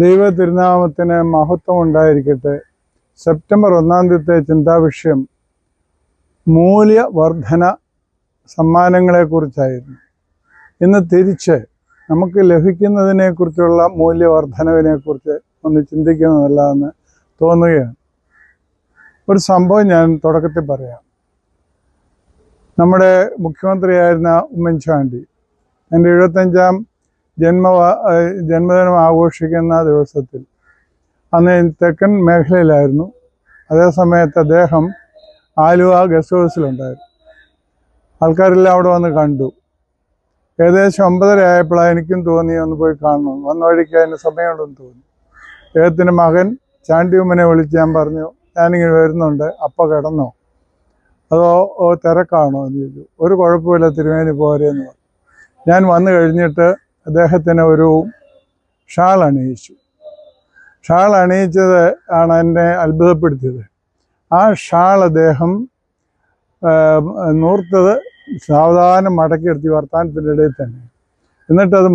ദൈവ തിരുനാമത്തിന് മഹത്വം ഉണ്ടായിരിക്കട്ടെ സെപ്റ്റംബർ ഒന്നാം തീയതി ചിന്താവിഷയം മൂല്യവർധന സമ്മാനങ്ങളെക്കുറിച്ചായിരുന്നു. ഇന്ന് തിരിച്ച് നമുക്ക് ലഭിക്കുന്നതിനെക്കുറിച്ചുള്ള മൂല്യവർധനവിനെക്കുറിച്ച് ഒന്ന് ചിന്തിക്കുന്നതല്ല തോന്നുകയാണ്. ഒരു സംഭവം ഞാൻ തുടക്കത്തിൽ പറയാം. നമ്മുടെ മുഖ്യമന്ത്രിയായിരുന്ന ഉമ്മൻചാണ്ടി എന്റെ എഴുപത്തഞ്ചാം ജന്മ ജന്മദിനം ആഘോഷിക്കുന്ന ദിവസത്തിൽ. അന്ന് തെക്കൻ മേഖലയിലായിരുന്നു. അതേ സമയത്ത് അദ്ദേഹം ആലുവ ഗസ്റ്റ് ഹൗസിലുണ്ടായിരുന്നു. ആൾക്കാരെല്ലാം അവിടെ വന്ന് കണ്ടു. ഏകദേശം ഒമ്പതര ആയപ്പോഴാണ് എനിക്കും തോന്നി ഒന്ന് പോയി കാണണം. വന്ന വഴിക്ക് അതിന് സമയമുണ്ടെന്ന് തോന്നി. അദ്ദേഹത്തിന്റെ മകൻ ചാണ്ടിയമ്മനെ വിളിച്ച് ഞാൻ പറഞ്ഞു ഞാനിങ്ങനെ വരുന്നുണ്ട് അപ്പം കിടന്നോ? അതോ തിരക്കാണോ? എന്ന് ചോദിച്ചു. ഒരു കുഴപ്പമില്ല തിരുവേനി പോരെന്ന് പറഞ്ഞു. ഞാൻ വന്നു കഴിഞ്ഞിട്ട് അദ്ദേഹത്തിന് ഒരു ഷാൾ അണിയിച്ചു. ഷാൾ അണിയിച്ചത് ആണ് എന്നെ അത്ഭുതപ്പെടുത്തിയത്. ആ ഷാൾ അദ്ദേഹം നൂർത്തത് സാവധാനം മടക്കിയെടുത്തി വർത്താനത്തിന്റെ ഇടയിൽ തന്നെ. എന്നിട്ടത്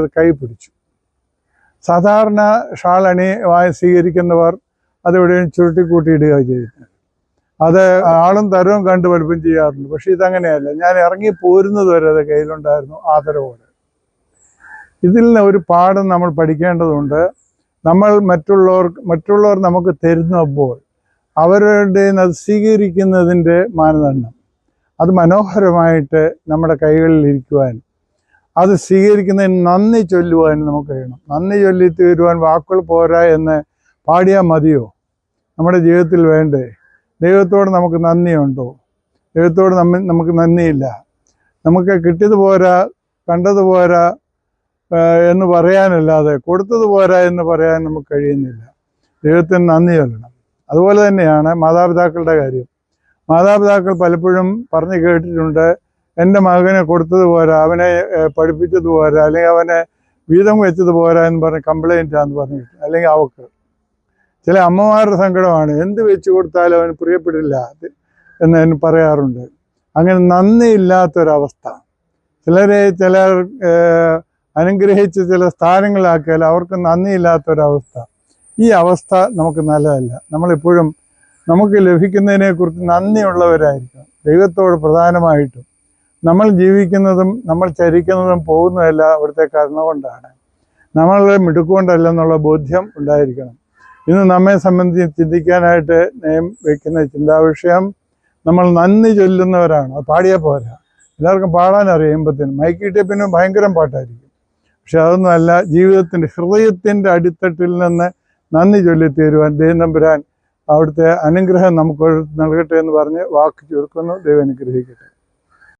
അത് കൈ പിടിച്ചു. സാധാരണ വായി സ്വീകരിക്കുന്നവർ അതെവിടെയും ചുരുട്ടിക്കൂട്ടിയിടുക ചെയ്യുന്നത്. അത് ആളും തരവും കണ്ട് പഠിപ്പും ചെയ്യാറുണ്ട്. പക്ഷേ ഇതങ്ങനെയല്ല. ഞാൻ ഇറങ്ങി പോരുന്നത് വരെ അത് കയ്യിലുണ്ടായിരുന്നു ആദരവോടെ. ഇതിൽ നിന്ന് ഒരു പാഠം നമ്മൾ പഠിക്കേണ്ടതുണ്ട്. നമ്മൾ മറ്റുള്ളവർ മറ്റുള്ളവർ നമുക്ക് തരുന്നപ്പോൾ അവരുടെ അത് സ്വീകരിക്കുന്നതിന്റെ മാനദണ്ഡം. അത് മനോഹരമായിട്ട് നമ്മുടെ കൈകളിൽ ഇരിക്കുവാൻ അത് സ്വീകരിക്കുന്നതിന് നന്ദി ചൊല്ലുവാൻ നമുക്ക് കഴിയണം. നന്ദി ചൊല്ലി തീരുവാൻ വാക്കുകൾ പോരാ എന്ന് പാടിയാൽ മതിയോ? നമ്മുടെ ജീവിതത്തിൽ വേണ്ടേ? ദൈവത്തോട് നമുക്ക് നന്ദിയുണ്ടോ? ദൈവത്തോട് നമ്മ നമുക്ക് നന്ദിയില്ല. നമുക്ക് കിട്ടിയത് പോരാ കണ്ടത് പോരാ എന്ന് പറയാനല്ലാതെ കൊടുത്തത് പോരാ എന്ന് പറയാൻ നമുക്ക് കഴിയുന്നില്ല. ദൈവത്തിന് നന്ദി ചൊല്ലണം. അതുപോലെ തന്നെയാണ് മാതാപിതാക്കളുടെ കാര്യം. മാതാപിതാക്കൾ പലപ്പോഴും പറഞ്ഞു കേട്ടിട്ടുണ്ട് എന്റെ മകനെ കൊടുത്തത് പോരാ അവനെ പഠിപ്പിച്ചത് പോരാ അല്ലെങ്കിൽ അവനെ വീതം വെച്ചത് പോരാ എന്ന് പറഞ്ഞ് കംപ്ലൈന്റാന്ന് പറഞ്ഞു അല്ലെങ്കിൽ അവക്ക്. ചില അമ്മമാരുടെ സങ്കടമാണ് എന്ത് വെച്ച് കൊടുത്താലും അവന് പ്രിയപ്പെടില്ല എന്ന് എന്നെ പറയാറുണ്ട്. അങ്ങനെ നന്ദിയില്ലാത്തൊരവസ്ഥ ചിലരെ ചിലർ അനുഗ്രഹിച്ച് ചില സ്ഥാനങ്ങളാക്കിയാൽ അവർക്ക് നന്ദിയില്ലാത്തൊരവസ്ഥ. ഈ അവസ്ഥ നമുക്ക് നല്ലതല്ല. നമ്മളെപ്പോഴും നമുക്ക് ലഭിക്കുന്നതിനെക്കുറിച്ച് നന്ദിയുള്ളവരായിരിക്കണം. ദൈവത്തോട് പ്രധാനമായിട്ടും നമ്മൾ ജീവിക്കുന്നതും നമ്മൾ ചരിക്കുന്നതും പോകുന്നതെല്ലാം അവിടുത്തെ കരുണ കൊണ്ടാണ്. നമ്മളെ മിടുക്കൊണ്ടല്ല എന്നുള്ള ബോധ്യം ഉണ്ടായിരിക്കണം. ഇന്ന് നമ്മെ സംബന്ധിച്ച് ചിന്തിക്കാനായിട്ട് നയം വയ്ക്കുന്ന ചിന്താവിഷയം നമ്മൾ നന്ദി ചൊല്ലുന്നവരാണ്. അത് പാടിയാൽ പോരാ. എല്ലാവർക്കും പാടാൻ മൈക്ക് കിട്ടിയ പിന്നെ ഭയങ്കരം പാട്ടായിരിക്കും. പക്ഷെ അതൊന്നുമല്ല ജീവിതത്തിന്റെ ഹൃദയത്തിന്റെ അടിത്തട്ടിൽ നിന്ന് നന്ദി ചൊല്ലി തീരുവാൻ ദൈവം തമ്പുരാൻ അവിടുത്തെ അനുഗ്രഹം നമുക്ക് നൽകട്ടെ എന്ന് പറഞ്ഞ് വാക്ക് ചുരുക്കുന്നു. ദൈവം അനുഗ്രഹിക്കട്ടെ.